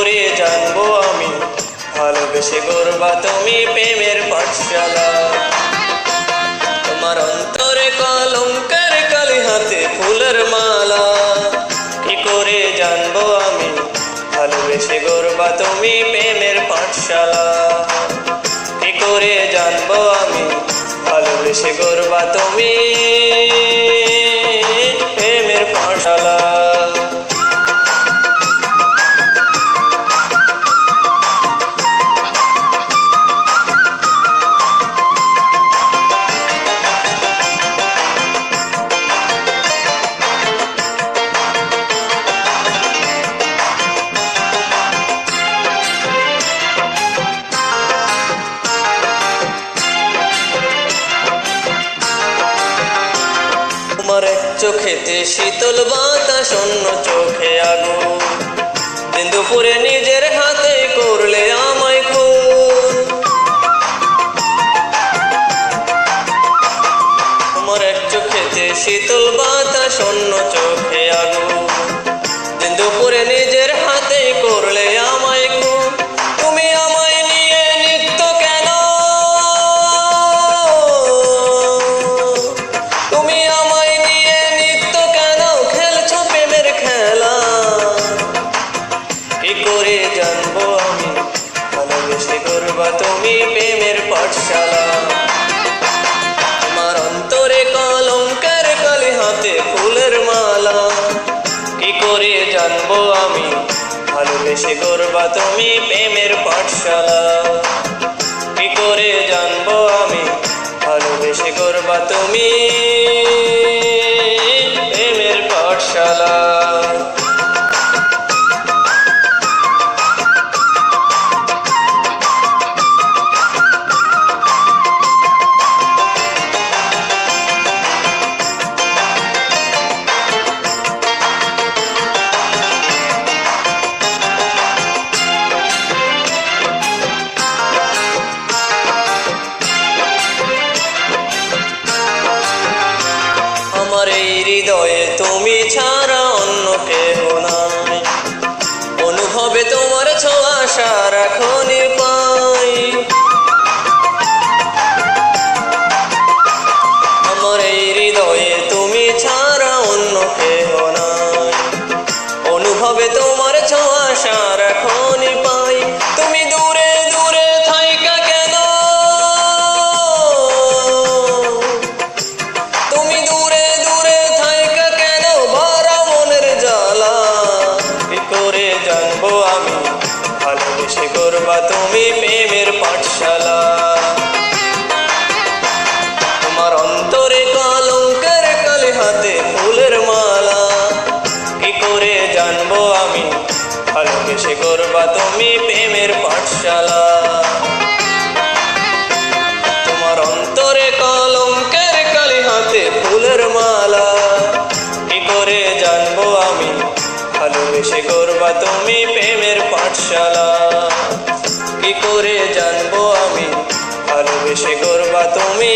করে জানব আমি। ভালোবেসে গরবা তুমি প্রেমের পাঠশালা। তোমার অন্তরে কলঙ্কার কালি হাতে ফুলের মালা। কি করে জানব আমি? ভালোবেসে গড়বা তুমি প্রেমের পাঠশালা। কি করে জানব আমি? ভালোবেসে গরবা তুমি চোখেতে শীতল বাতাস অন্য চোখে আগুন দিন দুপুরে নিজের হাতে করলে আমায় খুন তোমার এক চোখেতে শীতল বাতাস অন্য চোখে পাঠশালা। আমার অন্তরে কলঙ্কার কালি হাতে ফুলের মালা। কি করে জানব আমি? ভালোবেসে করবা তুমি প্রেমের পাঠশালা। কি করে জানব আমি? ভালোবেসে করবা তুমি আমার এই হৃদয়ে তুমি ছাড়া অন্য কেহ নাই। অনুভবে তোমার ছোঁয়া সারাক্ষণই পাই। আমার এই হৃদয়ে তুমি ছাড়া অন্য কেহ ভালোবেসে করবা তুমি প্রেমের পাঠশালা। তোমার অন্তরে কলঙ্কের কালি হাতে ফুলের মালা। কি করে জানব আমি? ভালোবেসে করবা তুমি প্রেমের পাঠশালা। কি করে জানব আমি? ভালোবেসে করবা তুমি